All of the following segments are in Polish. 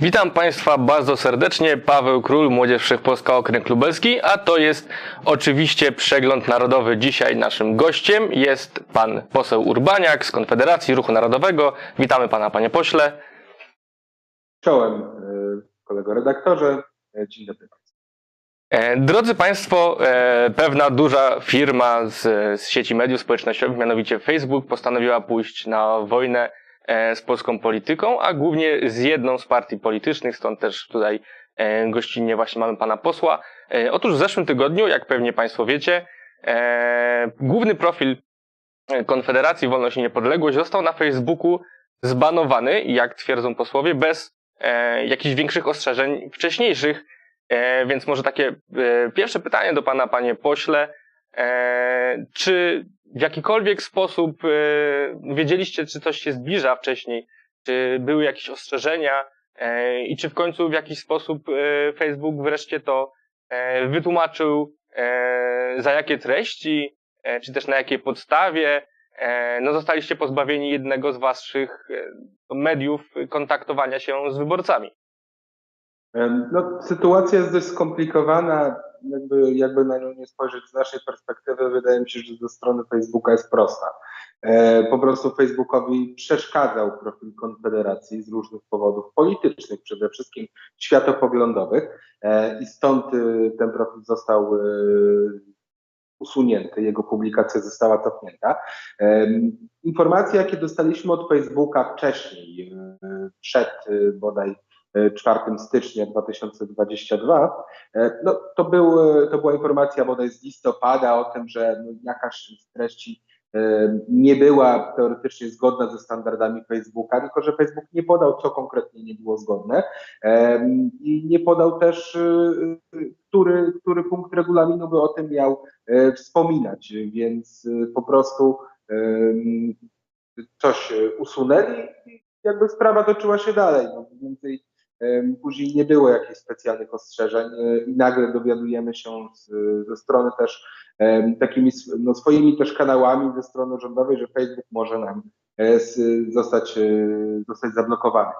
Witam Państwa bardzo serdecznie. Paweł Król, Młodzież Wszechpolska Okręg Lubelski, a to jest oczywiście przegląd narodowy. Dzisiaj naszym gościem jest pan poseł Urbaniak z Konfederacji Ruchu Narodowego. Witamy pana, panie pośle. Czołem, y, kolego redaktorze. Y, Dzień dobry Państwu. E, Drodzy Państwo, e, pewna duża firma z, z sieci mediów społecznościowych, mianowicie Facebook, postanowiła pójść na wojnę e, z polską polityką, a głównie z jedną z partii politycznych, stąd też tutaj e, gościnnie właśnie mamy pana posła. E, Otóż w zeszłym tygodniu, jak pewnie Państwo wiecie, e, główny profil Konfederacji Wolność i Niepodległość został na Facebooku zbanowany, jak twierdzą posłowie, bez e, jakichś większych ostrzeżeń wcześniejszych. E, więc może takie e, pierwsze pytanie do pana, panie pośle. E, czy w jakikolwiek sposób e, wiedzieliście, czy coś się zbliża wcześniej? Czy były jakieś ostrzeżenia? E, I czy w końcu w jakiś sposób e, Facebook wreszcie to wytłumaczył, za jakie treści, czy też na jakiej podstawie no, zostaliście pozbawieni jednego z waszych mediów kontaktowania się z wyborcami? Em, No, sytuacja jest dość skomplikowana. Jakby, jakby na nią nie spojrzeć z naszej perspektywy, wydaje mi się, że ze strony Facebooka jest prosta. E, Po prostu Facebookowi przeszkadzał profil Konfederacji z różnych powodów politycznych, przede wszystkim światopoglądowych e, i stąd ten profil został usunięty, jego publikacja została cofnięta. Informacje, jakie dostaliśmy od Facebooka wcześniej, przed bodaj 4 stycznia 2022, e, no, to, był, e, to była informacja bodaj z listopada o tym, że no, jakaś z treści e, nie była teoretycznie zgodna ze standardami Facebooka, tylko że Facebook nie podał, co konkretnie nie było zgodne. I nie podał też, który, który punkt regulaminu by o tym miał wspominać, więc po prostu coś usunęli i jakby sprawa toczyła się dalej. No, więcej później nie było jakichś specjalnych ostrzeżeń e, i nagle dowiadujemy się z, ze strony też takimi no, swoimi też kanałami ze strony rządowej, że Facebook może nam e, zostać, e, zostać zablokowany.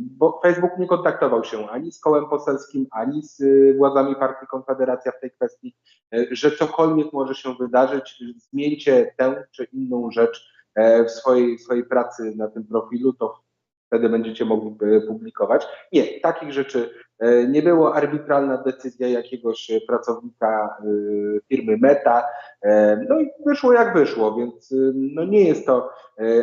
Bo Facebook nie kontaktował się ani z kołem poselskim, ani z władzami partii Konfederacja w tej kwestii, że cokolwiek może się wydarzyć, zmieńcie tę czy inną rzecz w swojej, swojej pracy na tym profilu, to wtedy będziecie mogli e, publikować. Nie, takich rzeczy e, nie było. Arbitralna decyzja jakiegoś e, pracownika firmy Meta. No i wyszło jak wyszło, więc no nie jest to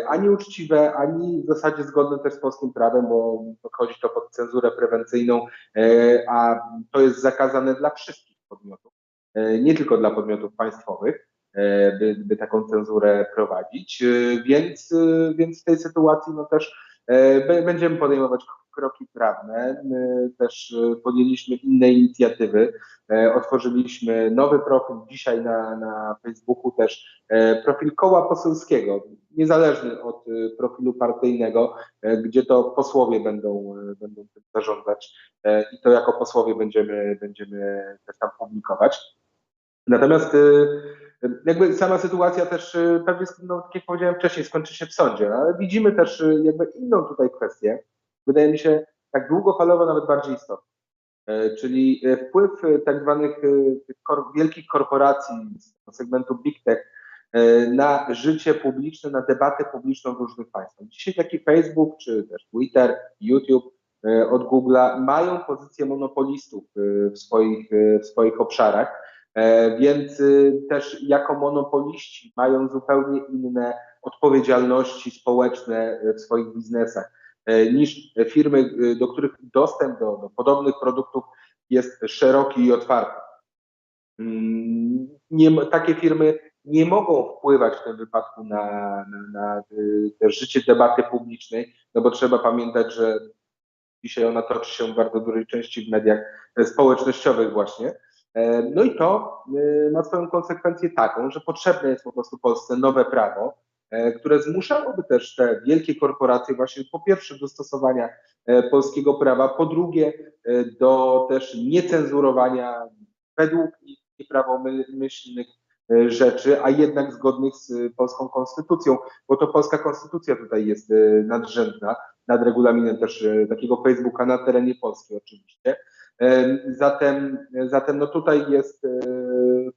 ani uczciwe, ani w zasadzie zgodne też z polskim prawem, bo podchodzi to pod cenzurę prewencyjną, a to jest zakazane dla wszystkich podmiotów, nie tylko dla podmiotów państwowych by, by taką cenzurę prowadzić. Więc, więc w tej sytuacji no też będziemy podejmować kroki prawne. My też e, podjęliśmy inne inicjatywy. E, Otworzyliśmy nowy profil dzisiaj na, na Facebooku też e, profil koła poselskiego, niezależny od e, profilu partyjnego, e, gdzie to posłowie będą, e, będą tym zarządzać e, i to jako posłowie będziemy, będziemy też tam publikować. Natomiast y, jakby sama sytuacja też y, pewnie, no, tak jak powiedziałem wcześniej, skończy się w sądzie, no, ale widzimy też y, jakby inną tutaj kwestię, wydaje mi się tak długofalowo nawet bardziej istotną, E, czyli e, wpływ e, tak zwanych wielkich korporacji z segmentu Big Tech na życie publiczne, na debatę publiczną w różnych państwach. Dzisiaj taki Facebook, czy też Twitter, YouTube od Google'a mają pozycję monopolistów w swoich, w swoich obszarach. E, Więc y, też jako monopoliści mają zupełnie inne odpowiedzialności społeczne y, w swoich biznesach e, niż firmy, do których dostęp do, do podobnych produktów jest szeroki i otwarty. Mm, Nie, takie firmy nie mogą wpływać w tym wypadku na, na, na y, życie debaty publicznej, no bo trzeba pamiętać, że dzisiaj ona toczy się w bardzo dużej części w mediach e, społecznościowych właśnie. E, No i to e, ma swoją konsekwencję taką, że potrzebne jest po prostu Polsce nowe prawo, e, które zmuszałoby też te wielkie korporacje właśnie po pierwsze do stosowania polskiego prawa, po drugie do też niecenzurowania według ich nieprawomyślnych rzeczy, a jednak zgodnych z polską konstytucją, bo to polska konstytucja tutaj jest nadrzędna nad regulaminem też e, takiego Facebooka na terenie Polski oczywiście. E, Zatem, zatem no tutaj jest, e,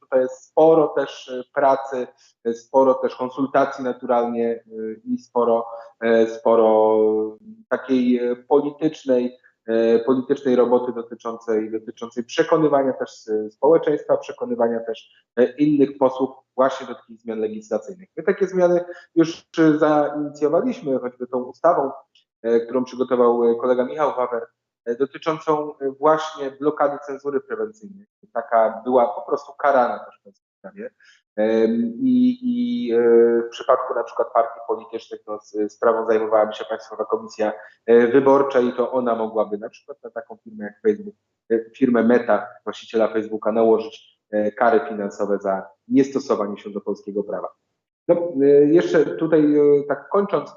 tutaj jest sporo też pracy, sporo też konsultacji naturalnie i sporo, sporo takiej politycznej, politycznej roboty dotyczącej, dotyczącej przekonywania też społeczeństwa, przekonywania też innych posłów właśnie do takich zmian legislacyjnych. My takie zmiany już zainicjowaliśmy, choćby tą ustawą, którą przygotował e, kolega Michał Wawer, e, dotyczącą e, właśnie blokady cenzury prewencyjnej. Taka była po prostu karana też w tej sprawie. I, i e, w przypadku na przykład partii politycznych no, sprawą zajmowałaby się Państwowa Komisja e, Wyborcza i to ona mogłaby na przykład na taką firmę jak Facebook, e, firmę Meta, właściciela Facebooka, nałożyć e, kary finansowe za niestosowanie się do polskiego prawa. No, e, jeszcze tutaj e, tak kończąc,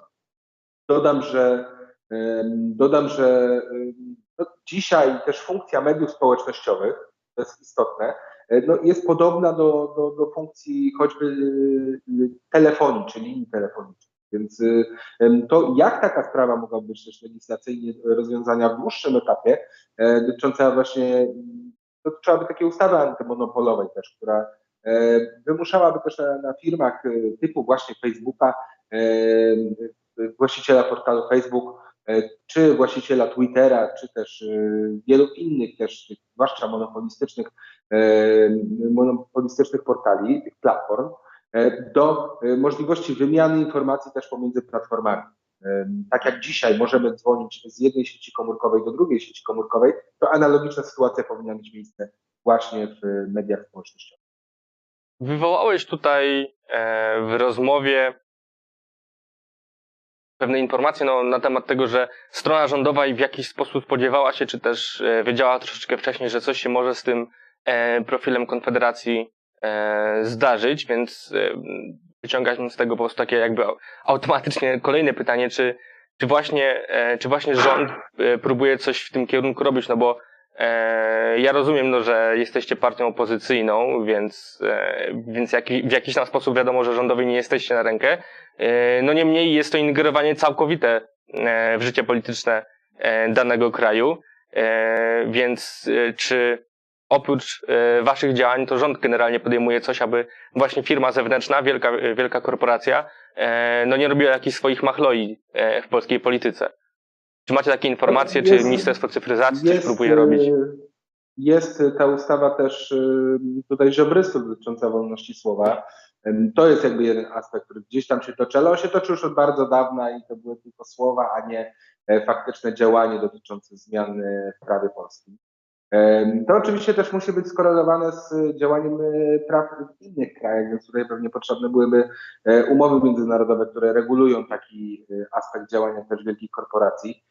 dodam, że dodam, że no, dzisiaj też funkcja mediów społecznościowych, to jest istotne, e, no, jest podobna do, do, do funkcji choćby y, telefonii czy linii telefonicznej. Więc em, to jak taka sprawa mogła być też legislacyjnie rozwiązania w dłuższym etapie, e, dotycząca właśnie, dotyczyłaby takiej ustawy antymonopolowej też, która e, wymuszałaby też na, na firmach typu właśnie Facebooka, e, właściciela portalu Facebook, e, czy właściciela Twittera, czy też y, wielu innych też, zwłaszcza monopolistycznych, e, monopolistycznych portali, tych platform, e, do e, możliwości wymiany informacji też pomiędzy platformami. E, Tak jak dzisiaj możemy dzwonić z jednej sieci komórkowej do drugiej sieci komórkowej, to analogiczna sytuacja powinna mieć miejsce właśnie w mediach społecznościowych. Wywołałeś tutaj e, w rozmowie pewne informacje no, na temat tego, że strona rządowa w jakiś sposób spodziewała się, czy też e, wiedziała troszeczkę wcześniej, że coś się może z tym e, profilem Konfederacji e, zdarzyć, więc wyciągam z tego po prostu takie jakby automatycznie kolejne pytanie, czy, czy, właśnie, czy właśnie rząd próbuje coś w tym kierunku robić, no bo Ja rozumiem, no, że jesteście partią opozycyjną, więc, e, więc jaki, w jakiś tam sposób wiadomo, że rządowi nie jesteście na rękę. E, No niemniej jest to ingerowanie całkowite e, w życie polityczne e, danego kraju. E, Więc e, czy oprócz e, waszych działań to rząd generalnie podejmuje coś, aby właśnie firma zewnętrzna, wielka, wielka korporacja, e, no nie robiła jakichś swoich machloi e, w polskiej polityce? Czy macie takie informacje, czy Jest- Ministerstwo Cyfryzacji coś próbuje robić? Jest ta ustawa też e, tutaj żebrystów dotycząca wolności słowa. To jest jakby jeden aspekt, który gdzieś tam się toczy, ale on się toczy już od bardzo dawna i to były tylko słowa, a nie e, faktyczne działanie dotyczące zmian w prawie polskim. To oczywiście też musi być skorelowane z działaniem e, praw w innych krajach, więc tutaj pewnie potrzebne byłyby e, umowy międzynarodowe, które regulują taki e, aspekt działania też wielkich korporacji.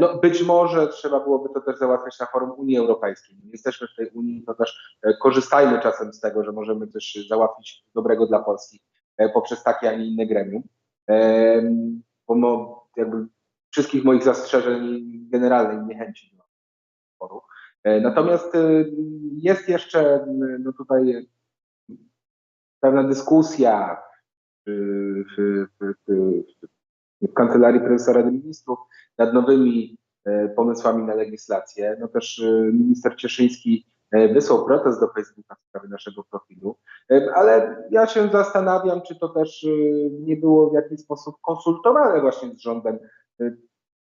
No, być może trzeba byłoby to też załatwiać na forum Unii Europejskiej. Jesteśmy w tej Unii, to też korzystajmy czasem z tego, że możemy coś załatwić dobrego dla Polski poprzez takie, a nie inne gremium. Pomimo jakby wszystkich moich zastrzeżeń generalnej niechęci do forum. E, Natomiast e, jest jeszcze m, no tutaj pewna dyskusja w, w, w, w, w Kancelarii Prezesa Rady Ministrów nad nowymi e, pomysłami na legislację. No też minister Cieszyński e, wysłał protest do Facebooka w sprawie naszego profilu, ale ja się zastanawiam, czy to też nie było w jakiś sposób konsultowane właśnie z rządem,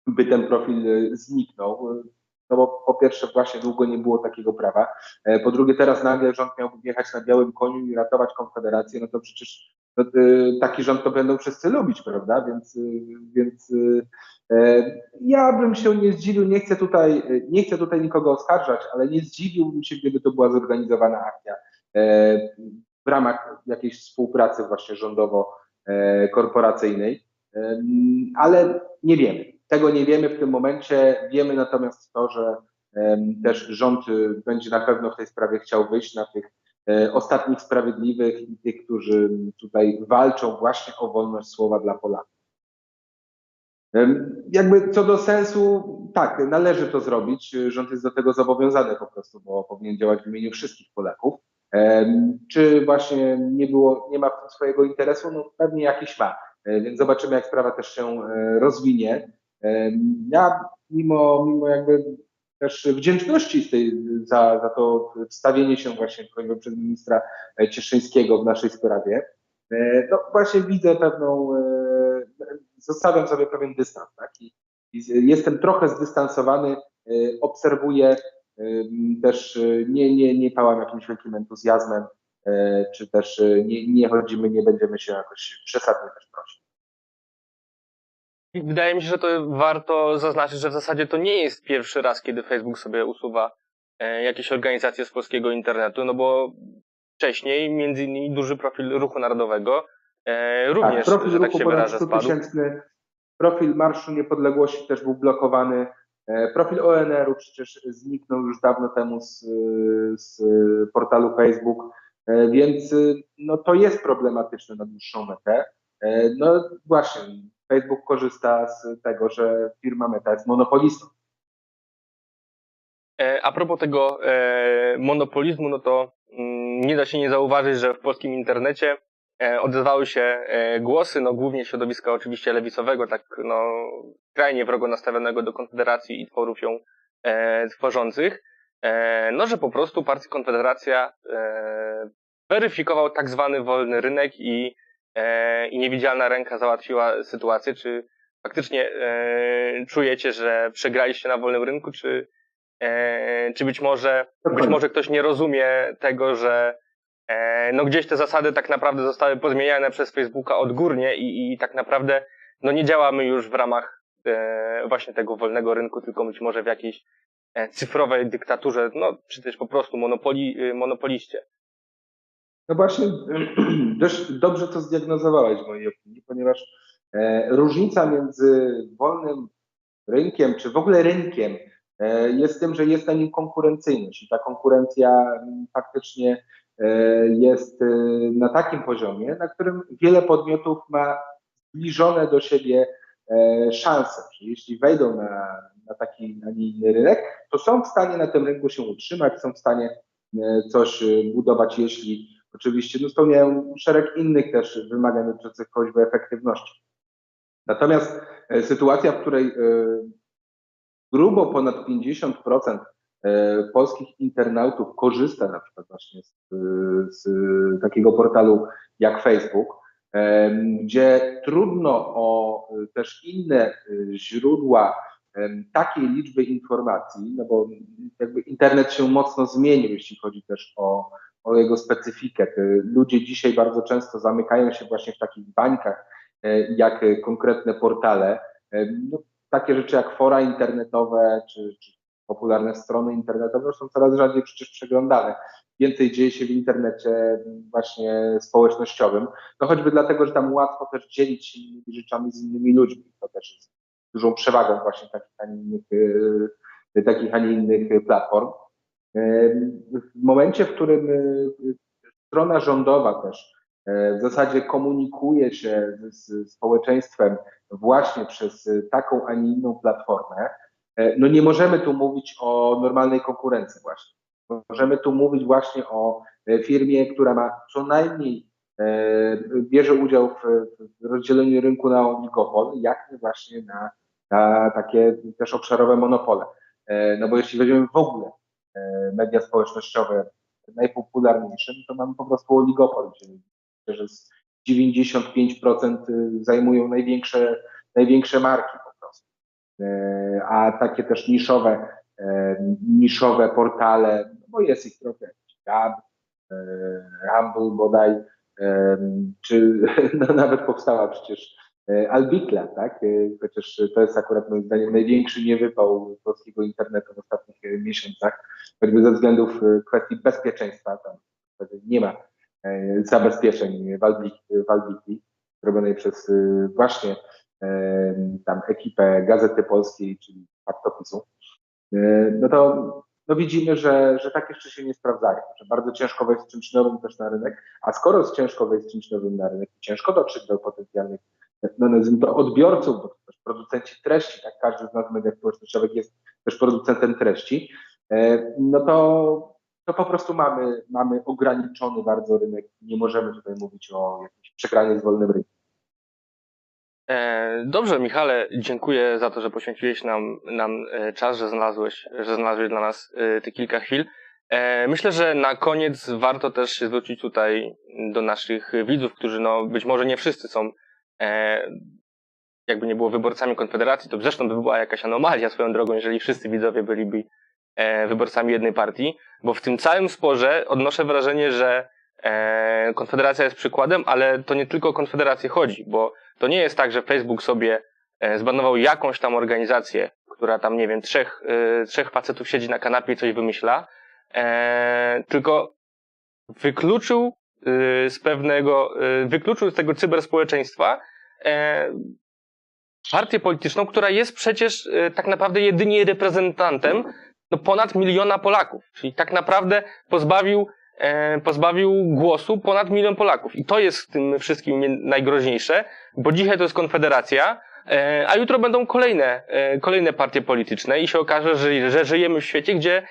by ten profil zniknął. E, No bo po pierwsze właśnie długo nie było takiego prawa, E, po drugie teraz nagle rząd miałby wjechać na białym koniu i ratować Konfederację, no to przecież no, y, taki rząd to będą wszyscy lubić, prawda? Więc, y, więc e, ja bym się nie zdziwił, nie chcę tutaj, nie chcę tutaj nikogo oskarżać, ale nie zdziwiłbym się, gdyby to była zorganizowana akcja e, w ramach jakiejś współpracy właśnie rządowo-korporacyjnej, ale nie wiemy. Tego nie wiemy w tym momencie. Wiemy natomiast to, że też rząd y, będzie na pewno w tej sprawie chciał wyjść na tych e, ostatnich sprawiedliwych i tych, którzy tutaj walczą właśnie o wolność słowa dla Polaków. Jakby co do sensu, tak, należy to zrobić. Rząd jest do tego zobowiązany po prostu, bo powinien działać w imieniu wszystkich Polaków. Czy właśnie nie było, nie ma swojego interesu? No pewnie jakiś ma. E, Więc zobaczymy, jak sprawa też się e, rozwinie. Ja mimo, mimo jakby też wdzięczności tej, za, za to wstawienie się właśnie choćby przez ministra Cieszyńskiego w naszej sprawie, no właśnie widzę pewną, zostawiam sobie pewien dystans, tak? I jestem trochę zdystansowany, obserwuję też, nie, nie, nie pałam jakimś wielkim entuzjazmem, czy też nie, nie chodzimy, nie będziemy się jakoś przesadnie też prosić. Wydaje mi się, że to warto zaznaczyć, że w zasadzie to nie jest pierwszy raz, kiedy Facebook sobie usuwa e, jakieś organizacje z polskiego internetu, no bo wcześniej między innymi duży profil Ruchu Narodowego e, również, tak, profil że tak się ponad wyrażę, 100 spadł. profil Marszu Niepodległości też był blokowany, e, profil ONR-u przecież zniknął już dawno temu z, z portalu Facebook, więc no to jest problematyczne na dłuższą metę. No właśnie, Facebook korzysta z tego, że firma Meta jest monopolistą. E, A propos tego e, monopolizmu, no to mm, nie da się nie zauważyć, że w polskim internecie e, odezwały się głosy, no głównie środowiska oczywiście lewicowego, tak no skrajnie wrogo nastawionego do Konfederacji i tworów ją tworzących, no że po prostu partia Konfederacja weryfikował tak zwany wolny rynek i, i niewidzialna ręka załatwiła sytuację. Czy faktycznie e, czujecie, że przegraliście na wolnym rynku, czy, e, czy być może być może ktoś nie rozumie tego, że e, no gdzieś te zasady tak naprawdę zostały pozmieniane przez Facebooka odgórnie i, i tak naprawdę no nie działamy już w ramach e, właśnie tego wolnego rynku, tylko być może w jakiejś e, cyfrowej dyktaturze, no czy też po prostu monopoli, e, monopoliście. No właśnie, dość dobrze to zdiagnozowałeś w mojej opinii, ponieważ e, różnica między wolnym rynkiem, czy w ogóle rynkiem, e, jest tym, że jest na nim konkurencyjność i ta konkurencja faktycznie e, jest na takim poziomie, na którym wiele podmiotów ma zbliżone do siebie szanse, że jeśli wejdą na, na taki, a nie inny rynek, to są w stanie na tym rynku się utrzymać, są w stanie coś budować, jeśli oczywiście no, spełniają szereg innych też wymagań dotyczących choćby efektywności. Natomiast e, sytuacja, w której e, grubo ponad 50% e, polskich internautów korzysta na przykład właśnie z, z takiego portalu jak Facebook, gdzie trudno o też inne źródła takiej liczby informacji, no bo jakby internet się mocno zmienił, jeśli chodzi też o, o jego specyfikę. Te Ludzie dzisiaj bardzo często zamykają się właśnie w takich bańkach, e, jak konkretne portale. E, No, takie rzeczy jak fora internetowe, czy, czy popularne strony internetowe są coraz rzadziej przecież przeglądane. Więcej dzieje się w internecie właśnie społecznościowym. No choćby dlatego, że tam łatwo też dzielić się innymi rzeczami z innymi ludźmi. To też jest dużą przewagą właśnie takich, a nie innych, takich, a nie innych platform. W momencie, w którym e, strona rządowa też e, w zasadzie komunikuje się z, społeczeństwem właśnie przez taką, a nie inną platformę, e, no nie możemy tu mówić o normalnej konkurencji właśnie. Możemy tu mówić właśnie o e, firmie, która ma co najmniej bierze udział w, rozdzieleniu rynku na oligopol, jak i właśnie na, na takie też obszarowe monopole. No bo jeśli weźmiemy w ogóle media społecznościowe najpopularniejsze, to mamy po prostu oligopol, gdzie że z 95% zajmują największe, największe marki po prostu. E, A takie też niszowe, e, niszowe portale, no bo jest ich trochę, Gab, e, Rumble bodaj, e, czy no nawet powstała przecież e, Albikla, tak? E, Chociaż to jest akurat moim zdaniem największy niewypał polskiego internetu w ostatnich e, miesiącach, choćby ze względów kwestii bezpieczeństwa. Tam nie ma zabezpieczeń w Albikli, robionej przez właśnie tam ekipę Gazety Polskiej, czyli Faktopisu. No to no widzimy, że, że tak jeszcze się nie sprawdzają, że bardzo ciężko wejść z czymś nowym też na rynek, a skoro jest ciężko wejść z czymś nowym na rynek i ciężko dotrzeć do potencjalnych no nazwijmy to odbiorców, bo to też producenci treści, tak każdy z nas w mediach społecznościowych jest też producentem treści, e, no to, to po prostu mamy, mamy ograniczony bardzo rynek. Nie możemy tutaj mówić o jakiejś przegranej z wolnym rynkiem. E, Dobrze, Michale, dziękuję za to, że poświęciłeś nam, nam e, czas, że znalazłeś, że znalazłeś dla nas te kilka chwil. Myślę, że na koniec warto też się zwrócić tutaj do naszych widzów, którzy no być może nie wszyscy są, jakby nie było wyborcami Konfederacji, to zresztą by była jakaś anomalia swoją drogą, jeżeli wszyscy widzowie byliby e, wyborcami jednej partii, bo w tym całym sporze odnoszę wrażenie, że e, Konfederacja jest przykładem, ale to nie tylko o Konfederację chodzi, bo to nie jest tak, że Facebook sobie e, zbanował jakąś tam organizację, która tam, nie wiem, trzech, e, trzech facetów siedzi na kanapie i coś wymyśla, e, tylko wykluczył e, z pewnego, e, wykluczył z tego cyberspołeczeństwa e, partię polityczną, która jest przecież e, tak naprawdę jedynie reprezentantem no, ponad miliona Polaków. Czyli tak naprawdę pozbawił, e, pozbawił głosu ponad milion Polaków. I to jest w tym wszystkim nie- najgroźniejsze, bo dzisiaj to jest Konfederacja, e, a jutro będą kolejne, kolejne partie polityczne i się okaże, że, że żyjemy w świecie, gdzie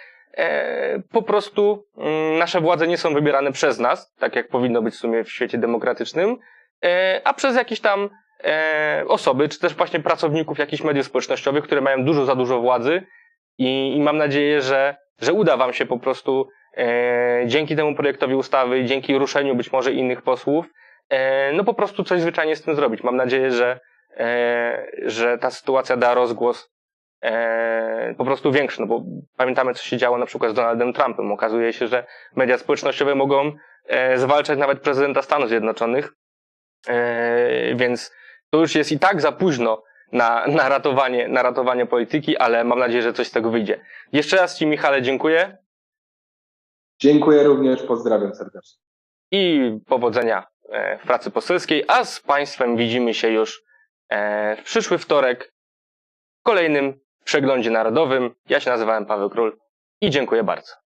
po prostu mm, nasze władze nie są wybierane przez nas, tak jak powinno być w sumie w świecie demokratycznym, e, a przez jakieś tam e, osoby, czy też właśnie pracowników jakichś mediów społecznościowych, które mają dużo za dużo władzy i, i mam nadzieję, że, że uda wam się po prostu e, dzięki temu projektowi ustawy dzięki ruszeniu być może innych posłów, e, no po prostu coś zwyczajnie z tym zrobić. Mam nadzieję, że, e, że ta sytuacja da rozgłos e, po prostu większy, no bo pamiętamy, co się działo na przykład z Donaldem Trumpem. Okazuje się, że media społecznościowe mogą e, zwalczać nawet prezydenta Stanów Zjednoczonych, e, więc to już jest i tak za późno na, na, ratowanie, na ratowanie polityki, ale mam nadzieję, że coś z tego wyjdzie. Jeszcze raz Ci, Michale, dziękuję Dziękuję również, pozdrawiam serdecznie. i powodzenia e, w pracy poselskiej, a z Państwem widzimy się już e, w przyszły wtorek w kolejnym przeglądzie narodowym. Ja się nazywałem Paweł Król i dziękuję bardzo.